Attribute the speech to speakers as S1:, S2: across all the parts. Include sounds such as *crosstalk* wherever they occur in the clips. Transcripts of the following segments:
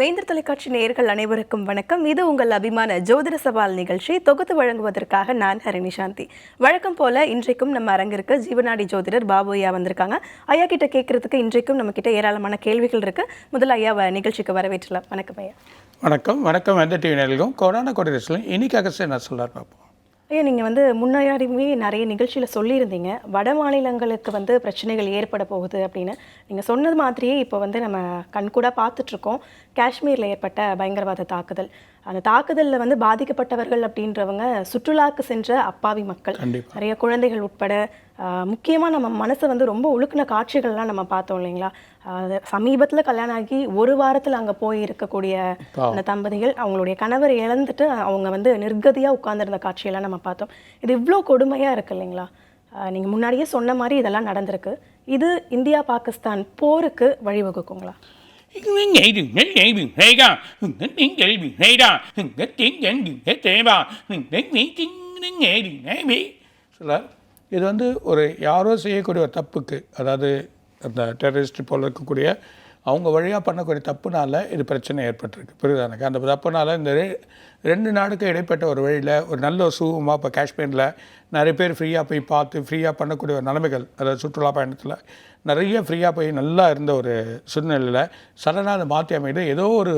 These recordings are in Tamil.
S1: வேந்தர் தொலைக்காட்சி நேயர்கள் அனைவருக்கும் வணக்கம். இது உங்கள் அபிமான ஜோதிட சவால் நிகழ்ச்சி. தொகுத்து வழங்குவதற்காக நான் ஹரிணி சாந்தி. வழக்கம் போல இன்றைக்கும் நம்ம அரங்கிற்கு ஜீவநாடி ஜோதிடர் பாபு ஐயா வந்திருக்காங்க. ஐயா கிட்ட கேட்கறதுக்கு இன்றைக்கும் நம்ம கிட்ட ஏராளமான கேள்விகள் இருக்கு. முதல்ல ஐயா நிகழ்ச்சிக்கு வரவேற்றலாம். வணக்கம் ஐயா.
S2: வணக்கம். வணக்கம் எந்த டிவி நேர்களும் கொரோனா கொடிரஸ்லையும் இன்னைக்கு அகஸ்ட் நான் சொல்றார் பார்ப்போம்
S1: ஐயா நீங்கள் வந்து முன்னாடியுமே நிறைய நிகழ்ச்சியில் சொல்லியிருந்தீங்க. வட மாநிலங்களுக்கு வந்து பிரச்சனைகள் ஏற்பட போகுது அப்படின்னு. நீங்கள் சொன்னது மாதிரியே இப்போ வந்து நம்ம கண்கூடாக பார்த்துட்ருக்கோம். காஷ்மீரில் ஏற்பட்ட பயங்கரவாத தாக்குதல். அந்த தாக்குதலில் வந்து பாதிக்கப்பட்டவர்கள் அப்படின்றவங்க சுற்றுலாக்கு சென்ற அப்பாவி மக்கள். நிறைய குழந்தைகள் உட்பட முக்கியமாக நம்ம மனசை வந்து ரொம்ப உழுக்குன காட்சிகள்லாம் நம்ம பார்த்தோம் இல்லைங்களா? சமீபத்தில் கல்யாணம் ஆகி ஒரு வாரத்தில் அங்கே போய் இருக்கக்கூடிய அந்த தம்பதிகள் அவங்களுடைய கணவர் இழந்துட்டு அவங்க வந்து நிர்கதியாக உட்கார்ந்திருந்த காட்சியெல்லாம் நம்ம பார்த்தோம். இது இவ்வளோ கொடுமையாக இருக்கு இல்லைங்களா? நீங்கள் முன்னாடியே சொன்ன மாதிரி இதெல்லாம் நடந்திருக்கு. இது இந்தியா பாகிஸ்தான் போருக்கு வழிவகுக்குங்களா? *laughs*
S2: சிலர் இது வந்து ஒரு யாரோ செய்யக்கூடிய ஒரு தப்புக்கு அதாவது அந்த டெரரிஸ்ட் போல் இருக்கக்கூடிய அவங்க வழியாக பண்ணக்கூடிய தப்புனால இது பிரச்சனை ஏற்பட்டிருக்கு. புரியுதா எனக்கு? அந்த தப்புனால இந்த ரெ- ரெண்டு நாடுக்கு இடைப்பட்ட ஒரு வழியில் ஒரு நல்ல ஒரு சுகமாக இப்போ காஷ்மீரில் நிறைய பேர் ஃப்ரீயாக போய் பார்த்து ஃப்ரீயாக பண்ணக்கூடிய ஒரு நிலைமைகள் அதாவது சுற்றுலா பயணத்தில் நிறைய ஃப்ரீயாக போய் நல்லா இருந்த ஒரு சூழ்நிலையில் சடனாக அதை மாற்றி அமைந்து ஏதோ ஒரு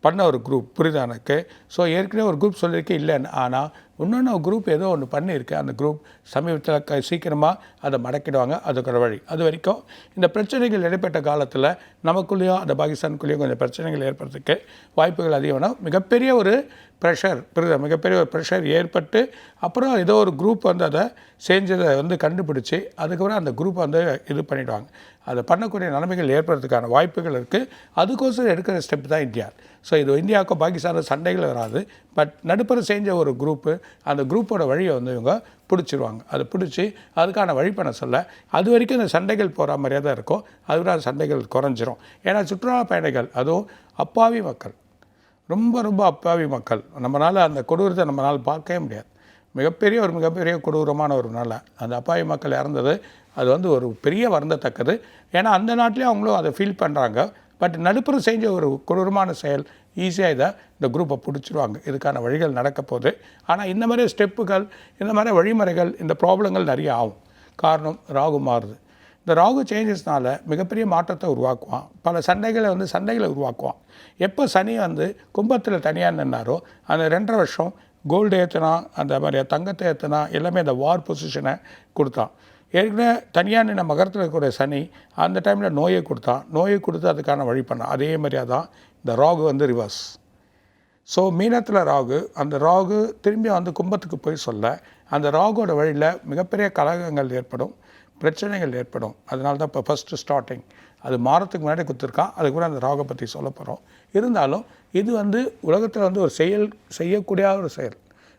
S2: பண்ண ஒரு குரூப் புரியுதா எனக்கு? ஸோ ஏற்கனவே ஒரு குரூப் சொல்லியிருக்கேன் இல்லைன்னு. ஆனால் இன்னொன்று ஒரு குரூப் ஏதோ ஒன்று பண்ணியிருக்கு. அந்த குரூப் சமீபத்தில் க சீக்கிரமாக அதை மடக்கிடுவாங்க. அதுக்கு வழி. அது வரைக்கும் இந்த பிரச்சனைகள் இடைப்பட்ட காலத்தில் நமக்குள்ளேயும் அந்த பாகிஸ்தானுக்குள்ளேயும் கொஞ்சம் பிரச்சனைகள் ஏற்படுறதுக்கு வாய்ப்புகள் அதிகம்னா மிகப்பெரிய ஒரு ப்ரெஷர் புரியுது? மிகப்பெரிய ஒரு ப்ரெஷர் ஏற்பட்டு அப்புறம் ஏதோ ஒரு குரூப் வந்து அதை செஞ்சதை வந்து கண்டுபிடிச்சி அதுக்கப்புறம் அந்த குரூப் வந்து இது பண்ணிவிடுவாங்க அதை பண்ணக்கூடிய நிலைமைகள் ஏற்படுறதுக்கான வாய்ப்புகள் இருக்குது அதுக்கோசரம் எடுக்கிற ஸ்டெப் தான் இந்தியா. ஸோ இது இந்தியாவுக்கும் பாகிஸ்தானுக்கும் சண்டைகள் வராது. பட் நடுப்புற செஞ்ச ஒரு குரூப்பு அந்த குரூப்போட வழியை வந்து இவங்க பிடிச்சிருவாங்க. அதை பிடிச்சி அதுக்கான வழி பண்ண சொல்ல அது வரைக்கும் இந்த சண்டைகள் போகிற மாதிரியே தான் இருக்கும். அதுக்கப்புறம் சண்டைகள் குறைஞ்சிரும். ஏன்னா சுற்றுலா பயணிகள் அதுவும் அப்பாவி மக்கள். ரொம்ப ரொம்ப அப்பாவி மக்கள். நம்மளால் அந்த கொடூரத்தை நம்மளால் பார்க்கவே முடியாது. மிகப்பெரிய ஒரு மிகப்பெரிய கொடூரமான ஒரு நாள் அந்த அப்பாவி மக்கள் இறந்தது அது வந்து ஒரு பெரிய வருந்தத்தக்கது. ஏன்னா அந்த நாட்டிலே அவங்களும் அதை ஃபீல் பண்ணுறாங்க பட் நடுப்புற செஞ்ச ஒரு கொடூரமான செயல் ஈஸியாக இதை இந்த குரூப்பை பிடிச்சிருவாங்க. இதுக்கான வழிகள் நடக்க போகுது. ஆனால் இந்த மாதிரி ஸ்டெப்புகள் இந்த மாதிரி வழிமுறைகள் இந்த ப்ராப்ளங்கள் நிறைய ஆகும். காரணம் ராகு மாறுது. இந்த ராகு சேஞ்சஸ்னால் மிகப்பெரிய மாற்றத்தை உருவாக்குவான். பல சண்டைகளை வந்து சண்டைகளை உருவாக்குவான். எப்போ சனி வந்து கும்பத்தில் தனியாக நின்னாரோ அந்த ரெண்டரை வருஷம் கோல்டு ஏற்றினா அந்த மாதிரி தங்கத்தை ஏற்றினா எல்லாமே அந்த வார் பொசிஷனை கொடுத்தான். ஏற்கனவே தனியாக நின்ன மகரத்தில் இருக்கக்கூடிய சனி அந்த டைமில் நோயை கொடுத்தான் நோயை கொடுத்து அதுக்கான வழி பண்ணான் அதே மாதிரியாக தான் இந்த ராகு வந்து ரிவர்ஸ் ஸோ மீனத்தில் ராகு அந்த ராகு திரும்பி வந்து கும்பத்துக்கு போய் சொல்ல அந்த ராகுவோட வழியில் மிகப்பெரிய கலகங்கள் ஏற்படும் பிரச்சனைகள் ஏற்படும். அதனால தான் இப்போ ஃபஸ்ட்டு ஸ்டார்டிங் அது மாறத்துக்கு முன்னாடி கொடுத்துருக்கான் அதுக்கு கூட அந்த ராகை பற்றி சொல்ல போகிறோம் இருந்தாலும் இது வந்து உலகத்தில் வந்து ஒரு செயல் செய்யக்கூடிய ஒரு செயல்.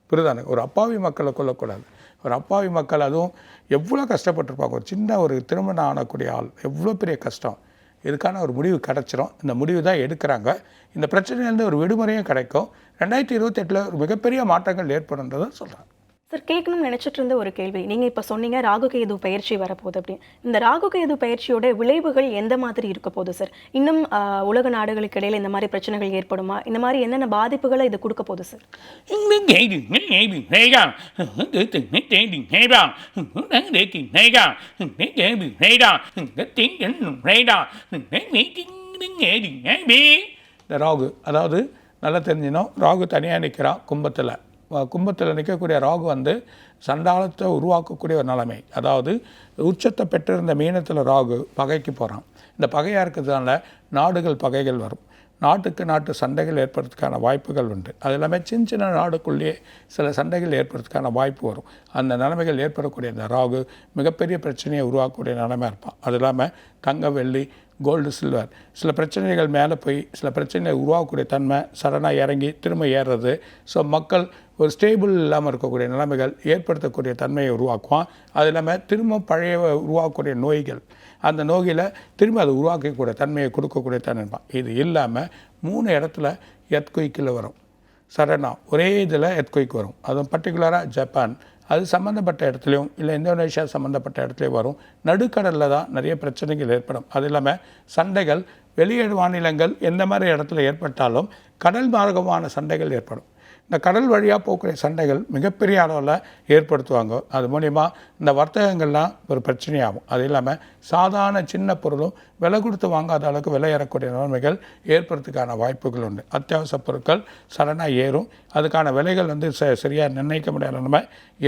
S2: புரியுதானே? ஒரு அப்பாவி மக்களை கொல்லக்கூடாது. ஒரு அப்பாவி மக்கள் அதுவும் எவ்வளோ கஷ்டப்பட்டிருப்பாங்க. ஒரு சின்ன ஒரு திருமணம் ஆனக்கூடிய ஆள் எவ்வளோ பெரிய கஷ்டம். இதுக்கான ஒரு முடிவு கிடச்சிரும். இந்த முடிவு தான் எடுக்கிறாங்க. இந்த பிரச்சனையிலேருந்து ஒரு விடுமுறையும் கிடைக்கும். ரெண்டாயிரத்தி இருபத்தெட்டில் ஒரு மிகப்பெரிய மாற்றங்கள் ஏற்படுன்றதை சொல்கிறாங்க
S1: சார் கேட்கணும்னு நினச்சிட்டு இருந்த ஒரு கேள்வி. நீங்கள் இப்போ சொன்னீங்க ராகு கேது பயிற்சி வரப்போகுது அப்படின்னு. இந்த ராகு கேது பயிற்சியோட விளைவுகள் எந்த மாதிரி இருக்க போகுது சார் இன்னும் உலக நாடுகளுக்கு இடையில் இந்த மாதிரி பிரச்சனைகள் ஏற்படுமா? இந்த மாதிரி என்னென்ன பாதிப்புகளை இது கொடுக்க போகுது சார்
S2: இந்த ராகு அதாவது நல்லா தெரிஞ்சினோம் ராகு தனியாக நிற்கிறான் கும்பத்தில். கும்பத்தில் நிற்கக்கூடிய ராகு வந்து சண்டாளத்தை உருவாக்கக்கூடிய ஒரு நிலைமை. அதாவது உச்சத்தை பெற்றிருந்த மீனத்தில் ராகு பகைக்கு போகிறான் இந்த பகையாக இருக்கிறதுனால நாடுகள் பகைகள் வரும். நாட்டுக்கு நாட்டு சண்டைகள் ஏற்படுறதுக்கான வாய்ப்புகள் உண்டு. அது எல்லாமே சின்ன சின்ன நாடுக்குள்ளேயே சில சண்டைகள் ஏற்படுறதுக்கான வாய்ப்பு வரும். அந்த நிலைமைகள் ஏற்படக்கூடிய இந்த ராகு மிகப்பெரிய பிரச்சனையை உருவாக்கக்கூடிய நிலைமை இருப்பான். அது இல்லாமல் தங்க வெள்ளி கோல்டு சில்வர் சில பிரச்சனைகள் மேலே போய் சில பிரச்சனைகளை உருவாக்கக்கூடிய தன்மை சடனாக இறங்கி திரும்ப ஏறுறது. ஸோ மக்கள் ஒரு ஸ்டேபிள் இல்லாமல் இருக்கக்கூடிய நிலைமைகள் ஏற்படுத்தக்கூடிய தன்மையை உருவாக்குவான். அது இல்லாமல் திரும்ப பழைய உருவாக்கக்கூடிய நோய்கள் அந்த நோயில் திரும்ப அதை உருவாக்கக்கூடிய தன்மையை கொடுக்கக்கூடிய தன்மை இது இல்லாமல் மூணு இடத்துல எத்குயிக்கில் வரும். சடனாக ஒரே இதில் எத்குயிக் வரும். அதுவும் பர்டிகுலராக ஜப்பான். அது சம்மந்தப்பட்ட இடத்துலையும் இல்லை இந்தோனேஷியா சம்மந்தப்பட்ட இடத்துலையும் வரும். நடுக்கடலில் தான் நிறைய பிரச்சனைகள் ஏற்படும். அது இல்லாமல் சண்டைகள் வெளியேறு மாநிலங்கள் எந்த மாதிரி இடத்துல ஏற்பட்டாலும் கடல் மார்க்கமான சண்டைகள் ஏற்படும். இந்த கடல் வழியாக போகக்கூடிய சண்டைகள் மிகப்பெரிய அளவில் ஏற்படுத்துவாங்க. அது மூலிமா இந்த வர்த்தகங்கள்லாம் ஒரு பிரச்சனையாகும். அது இல்லாமல் சாதாரண சின்ன பொருளும் விலை கொடுத்து வாங்காத அளவுக்கு விலை ஏறக்கூடிய நிலைமைகள் ஏற்படுறதுக்கான வாய்ப்புகள் உண்டு. அத்தியாவசிய பொருட்கள் சடனாக ஏறும். அதுக்கான விலைகள் வந்து ச சரியாக நிர்ணயிக்க முடியாத நிலைமை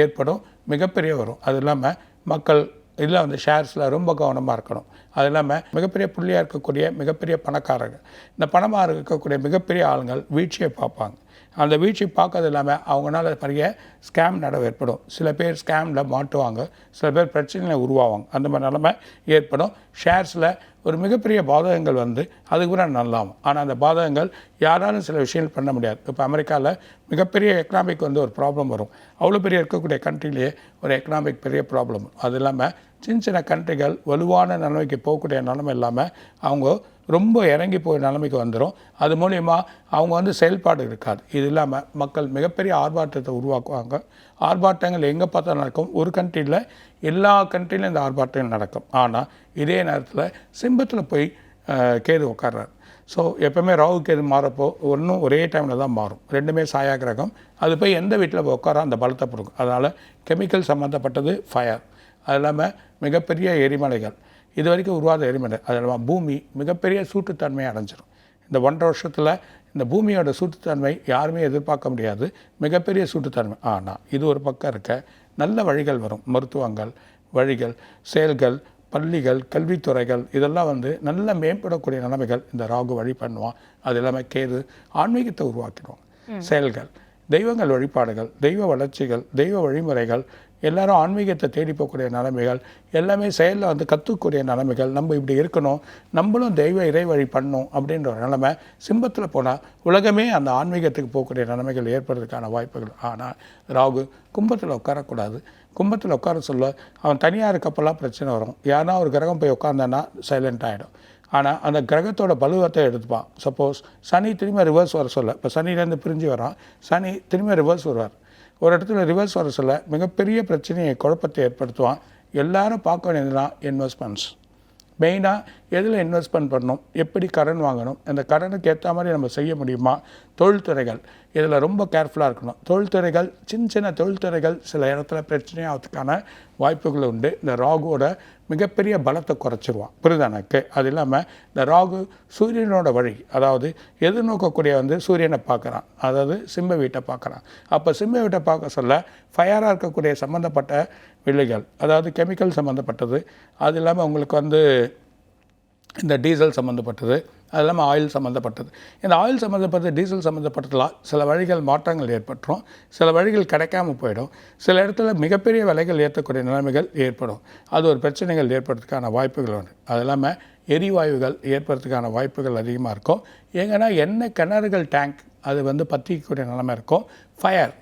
S2: ஏற்படும். மிகப்பெரிய வரும். அது இல்லாமல் மக்கள் இதில் வந்து ஷேர்ஸில் ரொம்ப கவனமாக இருக்கணும். அது இல்லாமல் மிகப்பெரிய புள்ளியாக இருக்கக்கூடிய மிகப்பெரிய பணக்காரர்கள். இந்த பணமாக இருக்கக்கூடிய மிகப்பெரிய ஆளுங்கள் வீழ்ச்சியை பார்ப்பாங்க. அந்த வீழ்ச்சி பார்க்கறது இல்லாமல் அவங்களால நிறைய ஸ்கேம் நடவு ஏற்படும். சில பேர் ஸ்கேமில் மாட்டுவாங்க. சில பேர் பிரச்சனையில் உருவாவாங்க. அந்த மாதிரி நிலமை ஏற்படும். ஷேர்ஸில் ஒரு மிகப்பெரிய பாதகங்கள் வந்து அதுக்கு கூட நல்லாகும் ஆனால் அந்த பாதகங்கள் யாராலும் சில விஷயங்கள் பண்ண முடியாது. இப்போ அமெரிக்காவில் மிகப்பெரிய எக்கனாமிக் வந்து ஒரு ப்ராப்ளம் வரும். அவ்வளோ பெரிய இருக்கக்கூடிய கண்ட்ரிலேயே ஒரு எக்கனாமிக் பெரிய ப்ராப்ளம் அது இல்லாமல் சின்ன சின்ன கண்ட்ரிகள் வலுவான நிலைமைக்கு போகக்கூடிய நிலைமை இல்லாமல் அவங்க ரொம்ப இறங்கி போய் நிலைமைக்கு வந்துடும் அது மூலிமா அவங்க வந்து செயல்பாடு இருக்காது. இது இல்லாமல் மக்கள் மிகப்பெரிய ஆர்ப்பாட்டத்தை உருவாக்குவாங்க. ஆர்ப்பாட்டங்கள் எங்கே பார்த்தா நடக்கும். ஒரு கண்ட்ரியில் எல்லா கண்ட்ரிலையும் இந்த ஆர்ப்பாட்டங்கள் நடக்கும். ஆனால் இதே நேரத்தில் சிம்பத்தில் போய் கேது உட்கார்றாரு ஸோ எப்போவுமே ராகு கேது மாறப்போ ஒன்றும் ஒரே டைமில் தான் மாறும். ரெண்டுமே சாயா கிரகம் அது போய் எந்த வீட்டில் உட்கார உட்காரோ அந்த பலத்தை கொடுக்கும் அதனால் கெமிக்கல் சம்மந்தப்பட்டது ஃபயர் அது இல்லாமல் மிகப்பெரிய எரிமலைகள். இது வரைக்கும் உருவாத எரிமலை. அது இல்லாமல் பூமி மிகப்பெரிய சூட்டுத்தன்மையை அடைஞ்சிரும். இந்த ஒன்றரை வருஷத்தில் இந்த பூமியோட சூட்டுத்தன்மை யாருமே எதிர்பார்க்க முடியாது. மிகப்பெரிய சூட்டுத்தன்மை. ஆனால் இது ஒரு பக்கம் இருக்க நல்ல வழிகள் வரும். மருத்துவங்கள் வழிகள் செயல்கள் பள்ளிகள் கல்வித்துறைகள் இதெல்லாம் வந்து நல்ல மேம்படக்கூடிய நிலைமைகள் இந்த ராகு வழி பண்ணுவான். அது இல்லாமல் கேது ஆன்மீகத்தை உருவாக்கிடுவாங்க செயல்கள் தெய்வங்கள் வழிபாடுகள் தெய்வ வளர்ச்சிகள் தெய்வ வழிமுறைகள் எல்லாரும் ஆன்மீகத்தை தேடி போகக்கூடிய நிலைமைகள் எல்லாமே செயலில் வந்து கற்றுக்கூடிய நிலைமைகள் நம்ம இப்படி இருக்கணும் நம்மளும் தெய்வ இறை வழி பண்ணணும் அப்படின்ற ஒரு நிலைமை சிம்பத்தில் போனால் உலகமே அந்த ஆன்மீகத்துக்கு போகக்கூடிய நிலைமைகள் ஏற்படுறதுக்கான வாய்ப்புகள். ஆனால் ராகு கும்பத்தில் உட்காரக்கூடாது. கும்பத்தில் உட்கார சொல்ல அவன் தனியாக இருக்கப்பெல்லாம் பிரச்சனை வரும். யாருன்னா ஒரு கிரகம் போய் உட்காந்தான்னா சைலண்ட் ஆகிடும் ஆனால் அந்த கிரகத்தோட பலுவத்தை எடுத்துப்பான். சப்போஸ் சனி திரும்ப ரிவர்ஸ் வர சொல்ல. இப்போ சனிலேருந்து பிரிஞ்சு வரான். சனி திரும்ப ரிவர்ஸ் வருவார். ஒரு இடத்துல ரிவர்ஸ் வர சொல்ல மிகப்பெரிய பிரச்சனையை குழப்பத்தை ஏற்படுத்துவான். எல்லாரும் பார்க்க வேண்டியதுதான் இன்வெஸ்ட்மெண்ட்ஸ் மெயினாக எதில் இன்வெஸ்ட்மெண்ட் பண்ணணும்? எப்படி கடன் வாங்கணும்? அந்த கடனுக்கு ஏற்ற மாதிரி நம்ம செய்ய முடியுமா? தொழில்துறைகள் இதில் ரொம்ப கேர்ஃபுல்லாக இருக்கணும். தொழில்துறைகள் சின்ன சின்ன தொழில்துறைகள் சில இடத்துல பிரச்சனையாகிறதுக்கான வாய்ப்புகள் உண்டு. இந்த ராகுவோட மிகப்பெரிய பலத்தை குறைச்சிருவான். புரியுதா எனக்கு? அது இல்லாமல் இந்த ராகு சூரியனோட வழி அதாவது எதிர்நோக்கக்கூடிய வந்து சூரியனை பார்க்குறான். அதாவது சிம்ம வீட்டை பார்க்குறான். அப்போ சிம்ம வீட்டை பார்க்க சொல்ல ஃபயராக இருக்கக்கூடிய சம்மந்தப்பட்ட வில்லைகள் அதாவது கெமிக்கல் சம்மந்தப்பட்டது அது இல்லாமல் உங்களுக்கு வந்து இந்த டீசல் சம்மந்தப்பட்டது அது இல்லாமல் ஆயில் சம்மந்தப்பட்டது இந்த ஆயில் சம்மந்தப்பட்டது டீசல் சம்மந்தப்பட்டதுலாம் சில வழிகள் மாற்றங்கள் ஏற்பட்டுரும். சில வழிகள் கிடைக்காம போயிடும். சில இடத்துல மிகப்பெரிய விலைகள் ஏற்றக்கூடிய நிலைமைகள் ஏற்படும். அது ஒரு பிரச்சனைகள் ஏற்படுறதுக்கான வாய்ப்புகள் உண்டு. அது இல்லாமல் எரிவாயுகள் ஏற்படுறதுக்கான வாய்ப்புகள் அதிகமாக இருக்கும். எங்கன்னா எண்ணெய் கிணறுகள் டேங்க் அது வந்து பற்றிக்கக்கூடிய நிலைமை இருக்கும். ஃபயர்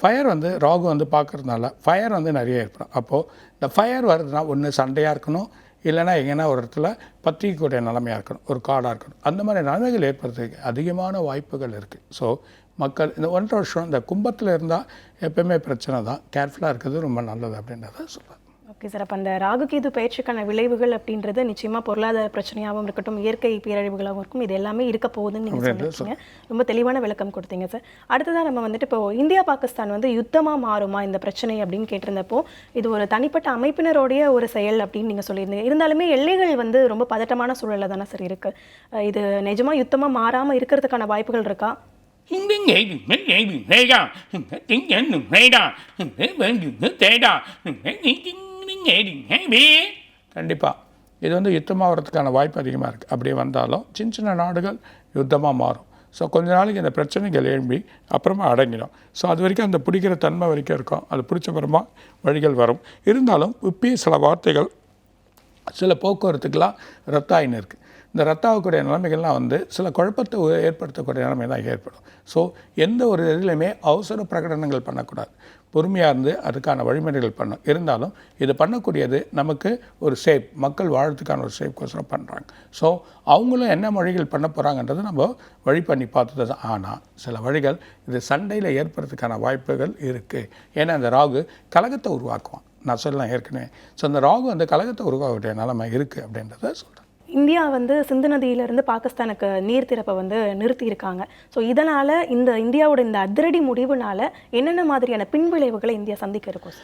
S2: ஃபயர் வந்து ராகு வந்து பார்க்கறதுனால ஃபயர் வந்து நிறைய ஏற்படும். அப்போது இந்த ஃபயர் வருதுன்னா ஒன்று சண்டையாக இருக்கணும். இல்லைன்னா எங்கன்னா ஒரு இடத்துல பற்றிக்கக்கூடிய நிலைமையாக இருக்கணும் ஒரு காடாக இருக்கணும். அந்த மாதிரி நிலைமைகள் ஏற்படுறதுக்கு அதிகமான வாய்ப்புகள் இருக்குது ஸோ மக்கள் இந்த ஒன்றரை வருஷம் இந்த கும்பத்தில் இருந்தால் எப்பயுமே பிரச்சனை தான். கேர்ஃபுல்லாக இருக்கிறது ரொம்ப நல்லது அப்படின்றத சொல்லுவேன்
S1: ஓகே சார் அப்போ அந்த ராகுகேது பயிற்சிக்கான விளைவுகள் அப்படின்றது நிச்சயமாக பொருளாதார பிரச்சனையாகவும் இருக்கட்டும் இயற்கை பேரழிவுகளாகவும் இருக்கும் இது எல்லாமே இருக்க போகுதுன்னு நீங்கள் சொல்லியிருக்கீங்க ரொம்ப தெளிவான விளக்கம் கொடுத்தீங்க சார் அடுத்ததாக நம்ம வந்துட்டு இப்போ இந்தியா பாகிஸ்தான் வந்து யுத்தமாக மாறுமா இந்த பிரச்சனை அப்படின்னு கேட்டிருந்தப்போ இது ஒரு தனிப்பட்ட அமைப்பினருடைய ஒரு செயல் அப்படின்னு நீங்கள் சொல்லியிருந்தீங்க இருந்தாலுமே எல்லைகள் வந்து ரொம்ப பதட்டமான சூழலில் தானே சார் இருக்கு இது நிஜமா யுத்தமாக மாறாமல் இருக்கிறதுக்கான வாய்ப்புகள் இருக்கா
S2: கண்டிப்பாக இது வந்து யுத்தமாகறதுக்கான வாய்ப்பு அதிகமாக இருக்குது அப்படி வந்தாலும் சின்ன சின்ன நாடுகள் யுத்தமாக மாறும். ஸோ கொஞ்ச நாளைக்கு இந்த பிரச்சனைகள் எழும்பி அப்புறமா அடங்கிடும். ஸோ அது வரைக்கும் அந்த பிடிக்கிற தன்மை வரைக்கும் இருக்கும். அது பிடிச்சப்புறமா வழிகள் வரும். இருந்தாலும் இப்பயே சில வார்த்தைகள் சில போக்குவரத்துக்கெல்லாம் ரத்தாயின்னு இருக்குது இந்த ரத்தாகக்கூடிய நிலைமைகள்லாம் வந்து சில குழப்பத்தை ஏற்படுத்தக்கூடிய நிலைமை தான் ஏற்படும். ஸோ எந்த ஒரு இதுலையுமே அவசர பிரகடனங்கள் பண்ணக்கூடாது. பொறுமையாக இருந்து அதுக்கான வழிமுறைகள் பண்ணும் இருந்தாலும் இது பண்ணக்கூடியது நமக்கு ஒரு சேஃப் மக்கள் வாழறதுக்கான ஒரு சேஃப் கோசரம் பண்ணுறாங்க ஸோ அவங்களும் என்ன வழிகள் பண்ண போகிறாங்கன்றது நம்ம வழி பண்ணி பார்த்தது தான். ஆனால் சில வழிகள் இது சண்டையில் ஏற்படுறதுக்கான வாய்ப்புகள் இருக்குது ஏன்னா அந்த ராகு கலகத்தை உருவாக்குவான். நான் சொல்லலாம் ஏற்கனவே. ஸோ அந்த ராகு வந்து கலகத்தை உருவாக்கக்கூடிய நிலைமை இருக்குது அப்படின்றத சொல்கிறேன்
S1: இந்தியா வந்து சிந்து நதியிலிருந்து பாகிஸ்தானுக்கு நீர் திறப்பை வந்து நிறுத்தியிருக்காங்க. ஸோ இதனால் இந்த இந்தியாவோட இந்த அதிரடி முடிவுனால என்னென்ன மாதிரியான பின்விளைவுகளை இந்தியா சந்திக்க இருக்கும்?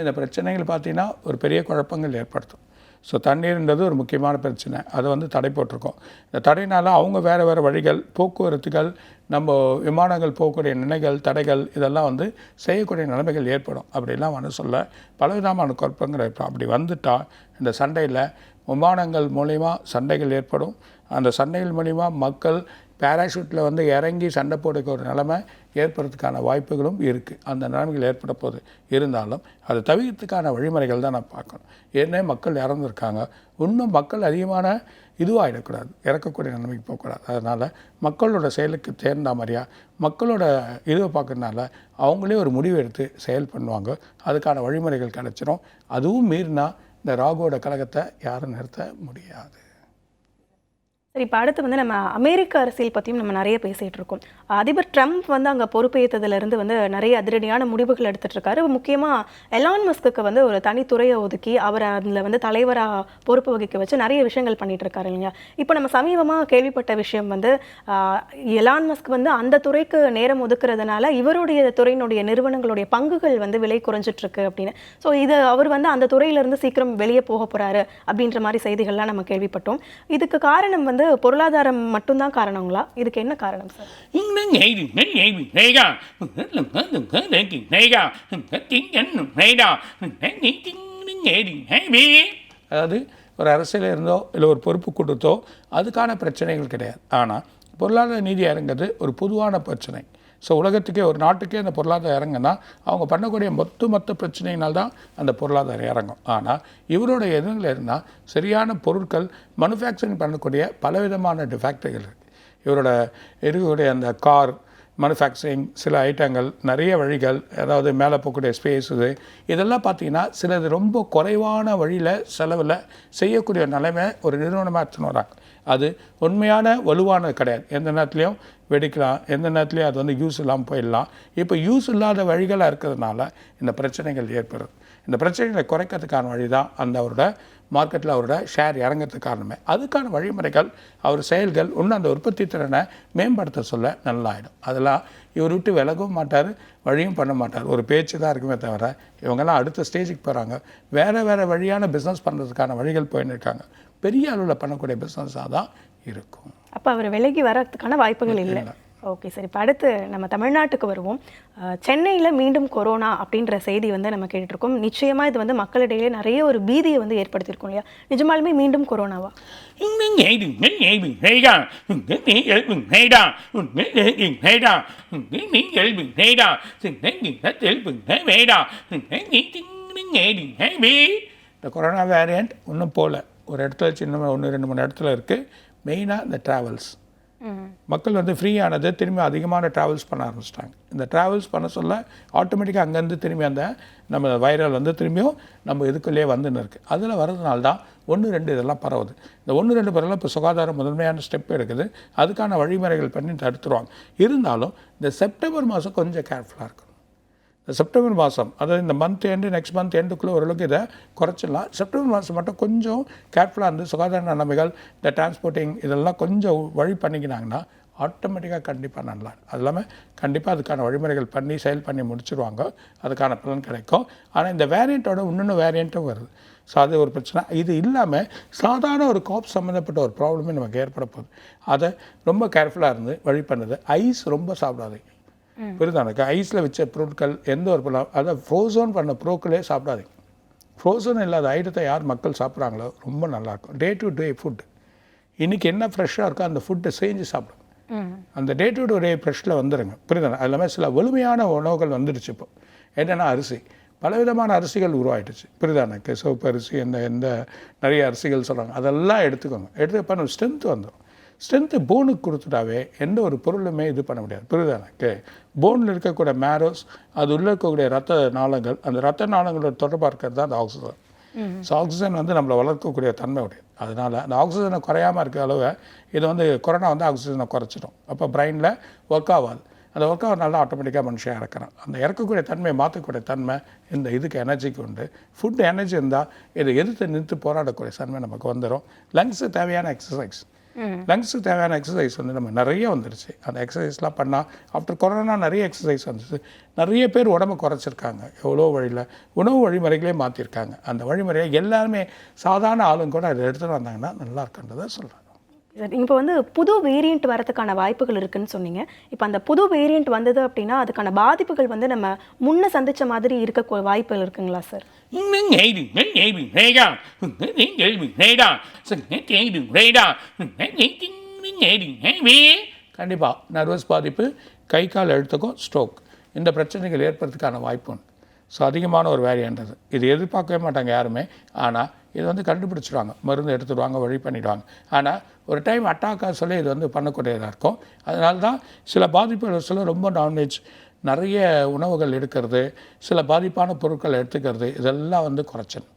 S2: இந்த பிரச்சனைகள் பார்த்தீங்கன்னா ஒரு பெரிய குழப்பங்கள் ஏற்படுத்தும். ஸோ தண்ணீர்ன்றது ஒரு முக்கியமான பிரச்சனை. அதை வந்து தடை போட்டிருக்கோம். இந்த தடைனால அவங்க வேறு வேறு வழிகள் போக்குவரத்துகள் நம்ம விமானங்கள் போகக்கூடிய நிலைகள் தடைகள் இதெல்லாம் வந்து செய்யக்கூடிய நிலைமைகள் ஏற்படும். அப்படிலாம் வந்து சொல்ல பலவிதமான குழப்பங்கள் ஏற்படும். அப்படி வந்துட்டால் இந்த சண்டையில் விமானங்கள் மூலிமா சண்டைகள் ஏற்படும். அந்த சண்டைகள் மூலிமா மக்கள் பேராஷூட்டில் வந்து இறங்கி சண்டை போடுக்க ஒரு நிலைமை ஏற்படுறதுக்கான வாய்ப்புகளும் இருக்குது அந்த நிலைமைகள் ஏற்பட போது இருந்தாலும் அதை தவிர்த்துக்கான வழிமுறைகள் தான் நான் பார்க்கணும். ஏற்கனவே மக்கள் இறந்துருக்காங்க. இன்னும் மக்கள் அதிகமான இதுவாகிடக்கூடாது இறக்கக்கூடிய நிலைமைக்கு போகக்கூடாது. அதனால் மக்களோட செயலுக்கு தேர்ந்த மாதிரியா மக்களோட இதுவை பார்க்கறதுனால அவங்களே ஒரு முடிவு எடுத்து செயல் பண்ணுவாங்க. அதுக்கான வழிமுறைகள் கிடச்சிரும். அதுவும் மீறினா இந்த ராகுவோட கழகத்தை யாரும் நிறுத்த முடியாது.
S1: சரி இப்போ அடுத்து வந்து நம்ம அமெரிக்க அரசியல் பற்றியும் நம்ம நிறைய பேசிகிட்டு இருக்கோம். அதிபர் ட்ரம்ப் வந்து அங்கே பொறுப்பேற்றதுலேருந்து வந்து நிறைய அதிரடியான முடிவுகள் எடுத்துட்டு இருக்காரு. முக்கியமாக எலான் மஸ்க்கு வந்து ஒரு தனித்துறையை ஒதுக்கி அவரை அதில் வந்து தலைவராக பொறுப்பு வகிக்க வச்சு நிறைய விஷயங்கள் பண்ணிகிட்டு இருக்காரு இல்லையா? இப்போ நம்ம சமீபமாக கேள்விப்பட்ட விஷயம் வந்து எலான் மஸ்க் வந்து அந்த துறைக்கு நேரம் ஒதுக்குறதுனால இவருடைய துறையினுடைய நிறுவனங்களுடைய பங்குகள் வந்து விலை குறைஞ்சிட்ருக்கு அப்படின்னு. ஸோ இது அவர் வந்து அந்த துறையிலேருந்து சீக்கிரம் வெளியே போக போகிறாரு அப்படின்ற மாதிரி செய்திகள்லாம் நம்ம கேள்விப்பட்டோம். இதுக்கு காரணம் வந்து பொருளாதாரம் மட்டும்தான் காரணங்களா? இதுக்கு என்ன காரணம் சார்?
S2: அதாவது ஒரு அரசியல் இருந்தோ இல்லை ஒரு பொறுப்பு கொடுத்தோ அதுக்கான பிரச்சனைகள் கிடையாது. ஆனால் பொருளாதார நீதி இறங்குறது ஒரு பொதுவான பிரச்சனை. ஸோ உலகத்துக்கே ஒரு நாட்டுக்கே அந்த பொருளாதாரம் இறங்குனா அவங்க பண்ணக்கூடிய மொத்த மொத்த பிரச்சனையினால் தான் அந்த பொருளாதாரம் இறங்கும். ஆனால் இவரோட எதுங்களில் இருந்தால் சரியான பொருட்கள் மனுஃபேக்சரிங் பண்ணக்கூடிய பலவிதமான டிஃபேக்டரிகள் இருக்குது இவரோட இருக்கக்கூடிய அந்த கார் மனுஃபேக்சரிங் சில ஐட்டங்கள் நிறைய வழிகள் அதாவது மேலே போகக்கூடிய ஸ்பேஸ் இது இதெல்லாம் பார்த்தீங்கன்னா சிலது ரொம்ப குறைவான வழியில் செலவில் செய்யக்கூடிய நிலைமை ஒரு நிறுவனமாக எடுத்துன்னு வராங்க. அது உண்மையான வலுவானது கிடையாது. எந்த நேரத்துலையும் வெடிக்கலாம் எந்த நேரத்துலையும் அது வந்து யூஸ் இல்லாமல் போயிடலாம். இப்போ யூஸ் இல்லாத வழிகளாக இருக்கிறதுனால இந்த பிரச்சனைகள் ஏற்படுது. இந்த பிரச்சனைகளை குறைக்கிறதுக்கான வழி தான் அந்த அவரோட மார்க்கெட்டில் அவரோட ஷேர் இறங்கிறதுக்கு காரணமே. அதுக்கான வழிமுறைகள் அவர் செயல்கள் இன்னும் அந்த உற்பத்தி திறனை மேம்படுத்த சொல்ல நல்லாயிடும். அதெல்லாம் இவர் விட்டு விலகவும் மாட்டார் வழியும் பண்ண மாட்டார். ஒரு பேச்சு தான் இருக்குமே தவிர இவங்கெல்லாம் அடுத்த ஸ்டேஜுக்கு போகிறாங்க வேறு வேறு வழியான பிஸ்னஸ் பண்ணுறதுக்கான வழிகள் போயின்னு இருக்காங்க. பெரிய அளவில் பண்ணக்கூடிய பிஸ்னஸாக தான் இருக்கும்.
S1: அப்போ அவர் விலகி வரதுக்கான வாய்ப்புகள் இல்லை ஓகே சரி. இப்போ அடுத்து நம்ம தமிழ்நாட்டுக்கு வருவோம். சென்னையில் மீண்டும் கொரோனா அப்படின்ற செய்தி வந்து நம்ம கேட்டுட்ருக்கோம். நிச்சயமாக இது வந்து மக்களிடையே நிறைய ஒரு பீதியை வந்து ஏற்படுத்தியிருக்கும் இல்லையா? நிஜமாலுமே மீண்டும் கொரோனாவா?
S2: இந்த கொரோனா வேரியண்ட் இன்னும் போகல ஒரு இடத்துல சின்ன ஒன்று ரெண்டு மூணு இடத்துல இருக்குது மெயினாக இந்த ட்ராவல்ஸ் மக்கள் வந்து ஃப்ரீ ஆனது திரும்பி அதிகமான ட்ராவல்ஸ் பண்ண ஆரம்பிச்சிட்டாங்க. இந்த ட்ராவல்ஸ் பண்ண சொல்ல ஆட்டோமேட்டிக்காக அங்கேருந்து திரும்பி அந்த நம்ம வைரல் வந்து திரும்பியும் நம்ம இதுக்குள்ளேயே வந்துன்னு இருக்குது அதில் வர்றதுனால தான் ஒன்று ரெண்டு இதெல்லாம் பரவுது. இந்த ஒன்று ரெண்டு பரவலாம் இப்போ சுகாதாரம் முதன்மையான ஸ்டெப் எடுக்குது. அதுக்கான வழிமுறைகள் பண்ணி தடுத்துருவாங்க. இருந்தாலும் இந்த செப்டம்பர் மாதம் கொஞ்சம் கேர்ஃபுல்லாக இருக்கணும். செப்டம்பர் மாதம் அதாவது இந்த மந்த் எண்டு நெக்ஸ்ட் மந்த் எண்டுக்குள்ளே ஓரளவுக்கு இதை குறைச்சிடலாம். செப்டம்பர் மாதம் மட்டும் கொஞ்சம் கேர்ஃபுல்லாக இருந்து சுகாதார நிலைமைகள் இந்த டிரான்ஸ்போர்ட்டிங் இதெல்லாம் கொஞ்சம் வழி பண்ணிக்கினாங்கன்னா ஆட்டோமேட்டிக்காக கண்டிப்பாக நல்லா அது இல்லாமல் கண்டிப்பாக அதுக்கான வழிமுறைகள் பண்ணி செயல் பண்ணி முடிச்சுருவாங்க. அதுக்கான பலன் கிடைக்கும். ஆனால் இந்த வேரியண்ட்டோட இன்னொன்று வேரியண்ட்டும் வருது. ஸோ அது ஒரு பிரச்சனை. இது இல்லாமல் சாதாரண ஒரு காப் சம்மந்தப்பட்ட ஒரு ப்ராப்ளமே நமக்கு ஏற்பட போகுது. அதை ரொம்ப கேர்ஃபுல்லாக இருந்து வழி பண்ணுது. ஐஸ் ரொம்ப சாப்பிடாதீங்க. புரியுதானுக்கு ஐஸில் வச்ச பொருட்கள் எந்த ஒரு பொருளும் அதை ஃப்ரோசோன் பண்ண பொருட்களே சாப்பிடாதீங்க. ஃப்ரோசன் இல்லாத ஐட்டத்தை யார் மக்கள் சாப்பிட்றாங்களோ ரொம்ப நல்லாயிருக்கும். டே டு டே ஃபுட் இன்றைக்கி என்ன ஃப்ரெஷ்ஷாக இருக்கோ அந்த ஃபுட்டை செஞ்சு சாப்பிடுங்க.
S1: ம்.
S2: அந்த டே டு டே ஃப்ரெஷ்ஷில் வந்துடுங்க புரியுதா அது இல்லாமல் சில வலிமையான உணவுகள் வந்துடுச்சு இப்போ. என்னென்னா அரிசி. பலவிதமான அரிசிகள் உருவாயிடுச்சு. புரியுதா எனக்கு சிவப்பு அரிசி இந்த இந்த நிறைய அரிசிகள் சொல்கிறாங்க அதெல்லாம் எடுத்துக்கோங்க. எடுத்துக்கப்ப நம்ம ஸ்ட்ரென்த் வந்துடும் ஸ்ட்ரென்த்து போனுக்கு கொடுத்துட்டாவே எந்த ஒரு பொருளுமே இது பண்ண முடியாது. புரியுதா எனக்கு? போனில் இருக்கக்கூடிய மேரோஸ் அது உள்ள இருக்கக்கூடிய ரத்த நாளங்கள் அந்த ரத்த நாளங்களோட தொடர்பாக இருக்கிறது தான் அந்த ஆக்சிஜன் ஸோ ஆக்சிஜன் வந்து நம்மளை வளர்க்கக்கூடிய தன்மை உடையது. அதனால் அந்த ஆக்சிஜனை குறையாமல் இருக்க அளவு இது வந்து கொரோனா வந்து ஆக்சிஜனை குறைச்சிடும். அப்போ பிரெயினில் ஒர்க் ஆகாது. அந்த ஒர்க் ஆகிறனால ஆட்டோமேட்டிக்காக மனுஷன் இறக்குறான். அந்த இறக்கக்கூடிய தன்மையை மாற்றக்கூடிய தன்மை இந்த இதுக்கு எனர்ஜிக்கு உண்டு. ஃபுட் எனர்ஜி இருந்தால் இதை எதிர்த்து நிறுத்து போராடக்கூடிய தன்மை நமக்கு வந்துடும் லங்ஸுக்கு தேவையான எக்ஸசைஸ் லங்ஸுக்கு தேவையான எக்ஸசைஸ் வந்து நம்ம நிறைய வந்துருச்சு. அந்த எக்ஸசைஸ்லாம் பண்ணால் ஆஃப்டர் கொரோனா நிறைய எக்ஸசைஸ் வந்துச்சு. நிறைய பேர் உடம்பு குறைச்சிருக்காங்க. எவ்வளோ வழியில் உணவு வழிமுறைகளே மாற்றிருக்காங்க அந்த வழிமுறையை எல்லாருமே சாதாரண ஆளுங்க கூட அதை எடுத்துகிட்டு வந்தாங்கன்னா நல்லா இருக்குன்றதை சொல்கிறேன்
S1: இப்போ வந்து புது வேரியண்ட் வரதுக்கான வாய்ப்புகள் இருக்குன்னு சொன்னீங்க. இப்போ அந்த புது வேரியண்ட் வந்தது அப்படின்னா அதுக்கான பாதிப்புகள் வந்து நம்ம முன்ன சந்திச்ச மாதிரி இருக்க வாய்ப்புகள் இருக்குங்களா சார்
S2: கண்டிப்பாக நர்வஸ் பாதிப்பு கை கால் எழுத்துக்கும் ஸ்ட்ரோக் இந்த பிரச்சனைகள் ஏற்படுறதுக்கான வாய்ப்பு உண்டு. ஸோ அதிகமான ஒரு வேரியண்ட் அது இது எதிர்பார்க்கவே மாட்டாங்க யாருமே. ஆனால் இது வந்து கண்டுபிடிச்சிடுவாங்க. மருந்து எடுத்துடுவாங்க வழி பண்ணிடுவாங்க. ஆனால் ஒரு டைம் அட்டாக்காக சொல்லி இது வந்து பண்ணக்கூடியதாக இருக்கும். அதனால தான் சில பாதிப்புகள் சில ரொம்ப நான்வெஜ் நிறைய உணவுகள் எடுக்கிறது சில பாதிப்பான பொருட்கள் எடுத்துக்கிறது இதெல்லாம் வந்து குறைச்சல்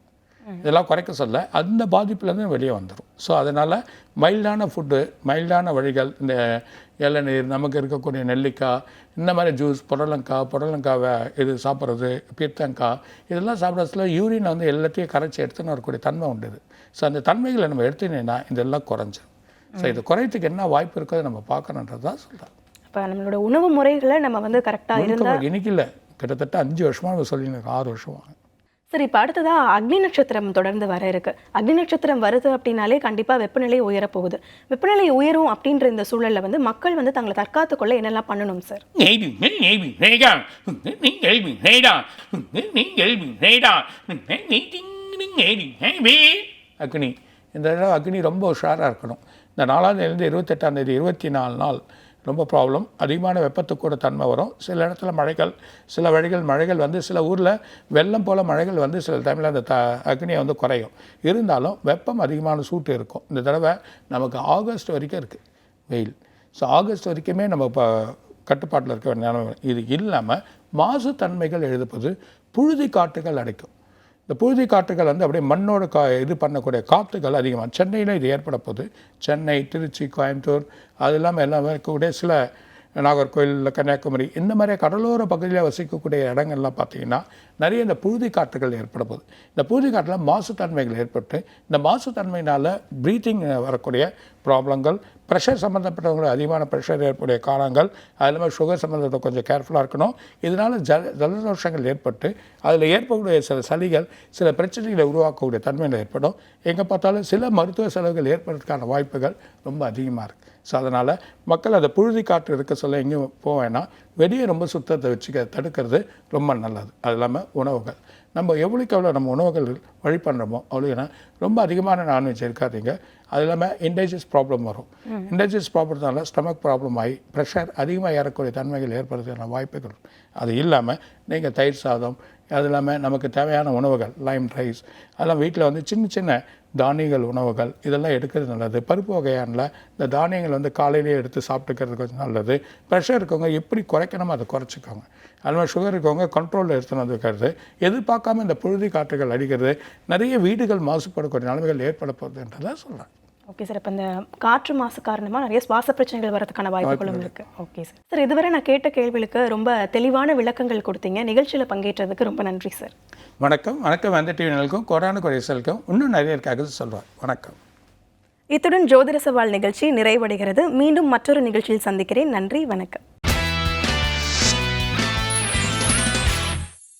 S2: இதெல்லாம் குறைக்க சொல்ல அந்த பாதிப்புலேருந்து வெளியே வந்துடும் ஸோ அதனால் மைல்டான ஃபுட்டு மைல்டான வழிகள் இந்த இளநீர் நமக்கு இருக்கக்கூடிய நெல்லிக்காய் இந்த மாதிரி ஜூஸ் புடலங்காய் புடலங்காவை இது சாப்பிட்றது பீர்த்தங்காய் இதெல்லாம் சாப்பிட்றதுல யூரினை வந்து எல்லாத்தையும் கரைச்சி எடுத்துன்னு வரக்கூடிய தன்மை உண்டு இது ஸோ அந்த தன்மைகளை நம்ம எடுத்துனேன்னா இதெல்லாம் குறைஞ்சிடும் ஸோ இது குறையத்துக்கு என்ன வாய்ப்பு இருக்கோ நம்ம பார்க்கணுன்றது தான் சொல்கிறேன்
S1: இப்போ நம்மளோட உணவு முறைகளை நம்ம வந்து கரெக்டாக இருந்தால்
S2: இன்னைக்கு இல்லை. கிட்டத்தட்ட அஞ்சு வருஷமாக நம்ம சொல்லின்னு ஆறு வருஷமாக
S1: சரி இப்போ அடுத்ததா அக்னி நட்சத்திரம் தொடர்ந்து வர இருக்கு. அக்னி நட்சத்திரம் வருது அப்படின்னாலே கண்டிப்பாக வெப்பநிலை உயரப் போகுது. வெப்பநிலை உயரும் அப்படின்ற இந்த சூழல்ல வந்து மக்கள் வந்து தங்களை தற்காத்து கொள்ள என்னெல்லாம் பண்ணணும் சார்
S2: அக்னி. இந்த அக்னி ரொம்ப உஷாராக இருக்கணும். இந்த நாலாம் தேதியிலேருந்து இருபத்தெட்டாம் தேதி இருபத்தி நாலு நாள் ரொம்ப ப்ராப்ளம் அதிகமான வெப்பத்துக்கூட தன்மை வரும். சில இடத்துல மழைகள் சில வழிகள் மழைகள் வந்து சில ஊரில் வெள்ளம் போல் மழைகள் வந்து சில டைமில் அந்த த அக்னியை வந்து குறையும். இருந்தாலும் வெப்பம் அதிகமான சூட்டு இருக்கும். இந்த தடவை நமக்கு ஆகஸ்ட் வரைக்கும் இருக்குது வெயில். ஸோ ஆகஸ்ட் வரைக்குமே நம்ம இப்போ கட்டுப்பாட்டில் இருக்க வேண்டிய நிலைமை. இது இல்லாமல் மாசு தன்மைகள் எழுதுப்பது புழுதி காட்டுகள் அடைக்கும். இந்த புழுதி காற்றுகள் வந்து அப்படியே மண்ணோட கா இது பண்ணக்கூடிய காற்றுகள் அதிகமாக சென்னையில் இது ஏற்பட போகுது. சென்னை திருச்சி கோயம்புத்தூர் அது இல்லாமல் எல்லாமே இருக்கக்கூடிய சில நாகர்கோவில் கன்னியாகுமரி இந்த மாதிரி கடலோர பகுதியில் வசிக்கக்கூடிய இடங்கள்லாம் பார்த்தீங்கன்னா நிறைய இந்த புழுதி காற்றுகள் ஏற்பட போகுது. இந்த புழுதி காற்றில் மாசுத்தன்மைகள் ஏற்பட்டு இந்த மாசுத்தன்மையினால் ப்ரீத்திங் வரக்கூடிய ப்ராப்ளங்கள் ப்ரெஷர் சம்மந்தப்பட்டவங்களுக்கு அதிகமான ப்ரெஷர் ஏற்படக்கூடிய காரணங்கள் அது இல்லாமல் சுகர் சம்மந்தப்பட்ட கொஞ்சம் கேர்ஃபுல்லாக இருக்கணும். இதனால் ஜல ஜலதோஷங்கள் ஏற்பட்டு அதில் ஏற்படக்கூடிய சில சளிகள் சில பிரச்சனைகளை உருவாக்கக்கூடிய தன்மையில் ஏற்படும். எங்கே பார்த்தாலும் சில மருத்துவ செலவுகள் ஏற்படுறதுக்கான வாய்ப்புகள் ரொம்ப அதிகமாக இருக்குது ஸோ அதனால் மக்கள் அதை புழுதி காற்று இருக்க சொல்ல எங்கேயும் போவேன்னா வெளியே ரொம்ப சுத்தத்தை வச்சுக்க தடுக்கிறது ரொம்ப நல்லது. அது இல்லாமல் உணவுகள். நம்ம எவ்வளோக்கு எவ்வளோ நம்ம உணவுகள் வழி பண்ணுறோமோ அவ்வளோ ரொம்ப அதிகமான நான்வெஜ் இருக்காதீங்க. அது இல்லாமல் இன்டைஜஸ் ப்ராப்ளம் வரும். இன்டைஜஸ் ப்ராப்ளம்னால ஸ்டமக் ப்ராப்ளம் ஆகி ப்ரெஷர் அதிகமாக ஏறக்கூடிய தன்மைகள் ஏற்படுறதுக்கான வாய்ப்புகள் அது இல்லாமல் நீங்கள் தயிர் சாதம் அது இல்லாமல் நமக்கு தேவையான உணவுகள் லைம் ரைஸ் அதெல்லாம் வீட்டில் வந்து சின்ன சின்ன தானியங்கள் உணவுகள் இதெல்லாம் எடுக்கிறது நல்லது. பருப்பு வகையானில் இந்த தானியங்கள் வந்து காலையிலேயே எடுத்து சாப்பிட்டுக்கிறது கொஞ்சம் நல்லது. ப்ரெஷர் இருக்கவங்க எப்படி குறைக்கணுமோ அதை குறைச்சிக்கோங்க. அது மாதிரி சுகர் இருக்கவங்க கண்ட்ரோலில் எடுத்துன்னு வந்துக்கிறது. எதிர்பார்க்காம இந்த புழுதி காற்றுகள் அடிக்கிறது. நிறைய வீடுகள் மாசுபடக்கூடிய நிலைமைகள் ஏற்பட போகுதுன்றதான் சொல்கிறேன்
S1: ஓகே சார் இப்போ இந்த காற்று மாசு காரணமாக நிறைய சுவாச பிரச்சனைகள் வரதுக்கான வாய்ப்புகளும் இருக்கு. ஓகே சார் சார் இதுவரை நான் கேட்ட கேள்விகளுக்கு ரொம்ப தெளிவான விளக்கங்கள் கொடுத்தீங்க. நிகழ்ச்சியில் பங்கேற்றதுக்கு ரொம்ப நன்றி சார்
S2: வணக்கம். வணக்கம் அந்த டிவினலுக்கும் கொரோனா குறைசலுக்கும் இன்னும் நிறைய இருக்காக சொல்கிறேன் வணக்கம்.
S1: இத்துடன் ஜோதிட சவால் நிகழ்ச்சி நிறைவடைகிறது. மீண்டும் மற்றொரு நிகழ்ச்சியில் சந்திக்கிறேன். நன்றி வணக்கம்.